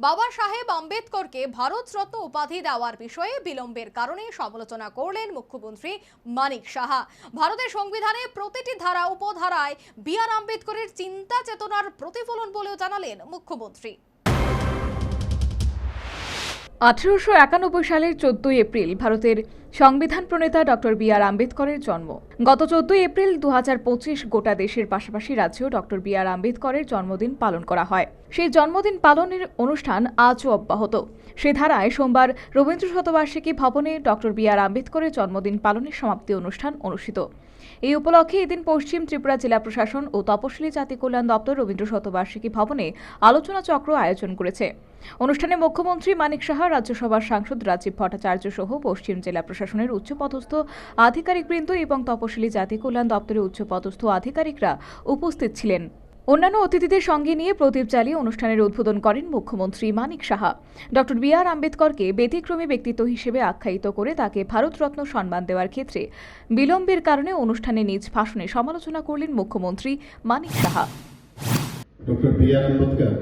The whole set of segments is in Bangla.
বাবা সাহেব আম্বেদকরকে ভারতরত্ন উপাধি দেওয়ার বিষয়ে বিলম্বের কারণে সমালোচনা করলেন মুখ্যমন্ত্রী মানিক সাহা। ভারতের সংবিধানে প্রতিটি ধারা, উপধারায় বি আর আম্বেদকরের চিন্তা চেতনার প্রতিফলন বলেও জানালেন মুখ্যমন্ত্রী। আঠারোশো একানব্বই সালের চোদ্দই এপ্রিল ভারতের সংবিধান প্রণেতা ডক্টর বি আর আম্বেদকরের জন্ম। গত চোদ্দই এপ্রিল দু গোটা দেশের পাশাপাশি রাজ্যেও ডক্টর বি আর আম্বেদকরের জন্মদিন পালন করা হয়। সেই জন্মদিন পালনের অনুষ্ঠান আজও অব্যাহত। সে ধারায় সোমবার রবীন্দ্র শতবার্ষিকী ভবনে ডক্টর বি আর আম্বেদকরের জন্মদিন পালনের সমাপ্তি অনুষ্ঠান অনুষ্ঠিত। এই উপলক্ষে এদিন পশ্চিম ত্রিপুরা জেলা প্রশাসন ও তপশিলি জাতি কল্যাণ দপ্তর রবীন্দ্র শতবার্ষিকী ভবনে আলোচনা চক্র আয়োজন করেছে। অনুষ্ঠানে মুখ্যমন্ত্রী মানিক সাহা, রাজ্যসভার সাংসদ রাজীব ভট্টাচার্য সহ পশ্চিম জেলা প্রশাসনের উচ্চপদস্থ আধিকারিকবৃন্দ এবং তপশিলি জাতি কল্যাণ দপ্তরের উচ্চপদস্থ আধিকারিকরা উপস্থিত ছিলেন। অন্যান্য অতিথিদের সঙ্গে নিয়ে প্রদীপ জ্বালিয়ে অনুষ্ঠানের উদ্বোধন করেন মুখ্যমন্ত্রী Manik Saha. Doctor B R আম্বেদকরকে ব্যতিক্রমী ব্যক্তিত্ব হিসেবে আখ্যায়িত করে তাকে ভারতরত্ন সম্মান দেওয়ার ক্ষেত্রে বিলম্বের কারণে অনুষ্ঠানে নিজ ভাষণে সমালোচনা করলেন মুখ্যমন্ত্রী Manik Saha. Doctor B R Ambedkar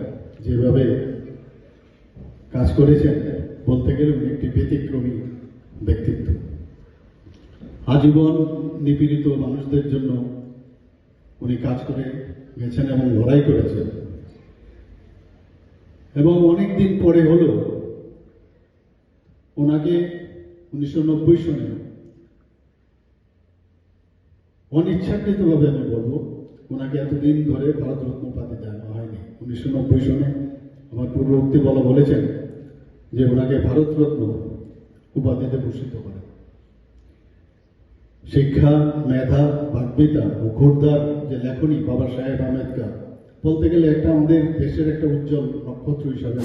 যেভাবে কাজ করেছেন, বলতে গেলে একটি ব্যতিক্রমী ব্যক্তিত্ব। আজীবন নিপীড়িত মানুষদের জন্য উনি কাজ করে গেছেন এবং লড়াই করেছেন। এবং অনেক দিন পরে হলেও ওনাকে উনিশশো নব্বই সনে অনিচ্ছাকৃতভাবে আমি বলব, ওনাকে এতদিন ধরে ভারতরত্ন উপাধি দেওয়া হয়নি। উনিশশো নব্বই সনে আমার পূর্ববর্তী বলা বলেছেন যে, ওনাকে ভারতরত্ন উপাধিতে ভূষিত করে শিক্ষা মেধা বাগ্মিতা ও ঘোরদার যে লেখনী বাবা সাহেব আম্বেদকর বলতে গেলে একটা আমাদের দেশের একটা উজ্জ্বল নক্ষত্র হিসাবে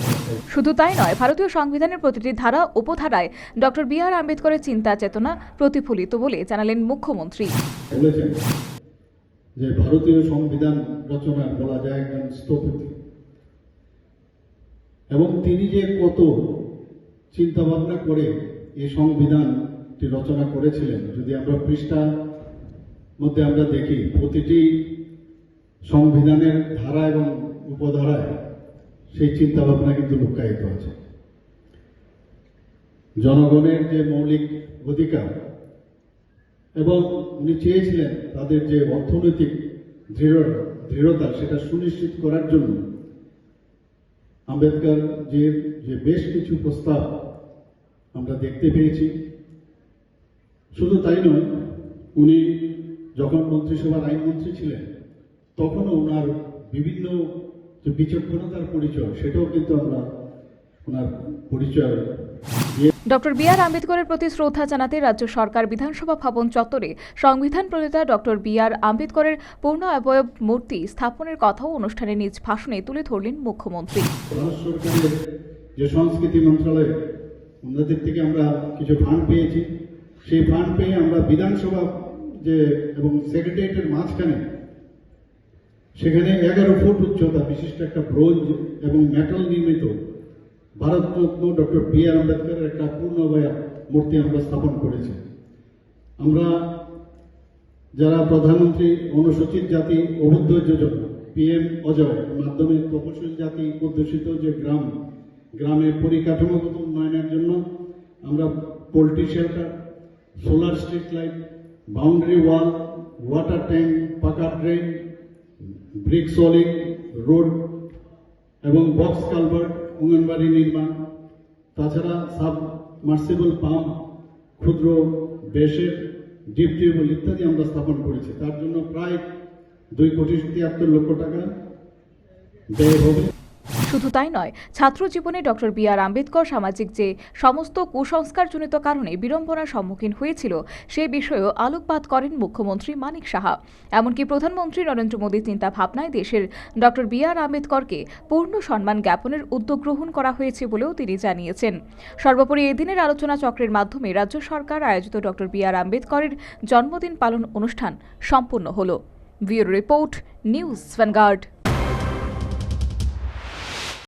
শুধু তাই নয় ভারতীয় সংবিধানের প্রতিটি ধারা উপধারায় ডক্টর বি আর আম্বেদকরের চিন্তা চেতনা প্রতিফলিত বলে জানালেন মুখ্যমন্ত্রী। বলেছেন যে ভারতীয় সংবিধান রচনা বলা যায় একজন স্থপতি। এবং তিনি যে কত চিন্তা ভাবনা করে এই সংবিধানটি রচনা করেছিলেন। যদি আমরা পৃষ্ঠা মধ্যে আমরা দেখি, প্রতিটি সংবিধানের ধারা এবং উপধারায় সেই চিন্তা ভাবনা কিন্তু লুকায়িত আছে। জনগণের যে মৌলিক অধিকার এবং উনি চেয়েছিলেন তাদের যে অর্থনৈতিক দৃঢ় দৃঢ়তা, সেটা সুনিশ্চিত করার জন্য আম্বেদকর যে বেশ কিছু প্রস্তাব আমরা দেখতে পেয়েছি। শুধু তাই নয় উনি যখন মন্ত্রিসভার আইনমন্ত্রী ছিলেন তখনও ওনার বিভিন্ন যে বিচক্ষণতার পরিচয় সেটাও কিন্তু আমরা ওনার পরিচয় ডক্টর বি আর আম্বেদকরের প্রতি শ্রদ্ধা জানাতে রাজ্য সরকার বিধানসভা ভবন চত্বরে সংবিধান প্রণেতা ডক্টর বি আর আম্বেদকরের পূর্ণ অবয়ব মূর্তি স্থাপনের কথাও অনুষ্ঠানে নিজ ভাষণে তুলে ধরলেন মুখ্যমন্ত্রী। যে সংস্কৃতি মন্ত্রণালয় ওনাদের থেকে আমরা কিছু ফান্ড পেয়েছি। সেই ফান্ড পেয়ে আমরা বিধানসভা যে এবং সেক্রেটারিয়েটের মাঝখানে সেখানে এগারো ফুট উচ্চতা বিশিষ্ট একটা ব্রোঞ্জ এবং মেটাল নির্মিত ভারতরত্ন ডক্টর বি আর আম্বেদকরের একটা পূর্ণবয়া মূর্তি আমরা স্থাপন করেছি। আমরা যারা প্রধানমন্ত্রী, অনুসূচিত জাতি, অবুদ্ধ যোজনা পিএম অজয় মাধ্যমে তপশিল জাতি, অধ্যুষিত যে গ্রাম, গ্রামের পরিকাঠামোগত উন্নয়নের জন্য আমরা poultry shelter solar street light, boundary wall, water tank, পাকা ড্রেন, ব্রিক সলিং রোড এবং বক্স কালভার্ট, অঙ্গনবাড়ি নির্মাণ। তাছাড়া সাবমার্সিবল পাম্প, ক্ষুদ্র বেশের ডিপ টিউবওয়েল ইত্যাদি আমরা স্থাপন করেছি। তার জন্য প্রায় দুই কোটি তিয়াত্তর লক্ষ টাকা ব্যয় হবে। শুধু তাই নয় ছাত্র জীবনে ডক্টর বি আর আম্বেদকর সামাজিক যে সমস্ত কুসংস্কারজনিত কারণে বিড়ম্বনার সম্মুখীন হয়েছিল, সে বিষয়েও আলোকপাত করেন মুখ্যমন্ত্রী মানিক সাহা। এমনকি প্রধানমন্ত্রী নরেন্দ্র মোদীর চিন্তা ভাবনায় দেশের ডক্টর বি আর আম্বেদকরকে পূর্ণ সম্মান জ্ঞাপনের উদ্যোগ গ্রহণ করা হয়েছে বলেও তিনি জানিয়েছেন। সর্বোপরি এদিনের আলোচনা চক্রের মাধ্যমে রাজ্য সরকার আয়োজিত ডক্টর বি আর আম্বেদকরের জন্মদিন পালন অনুষ্ঠান সম্পূর্ণ হল। Bureau report, News Vanguard.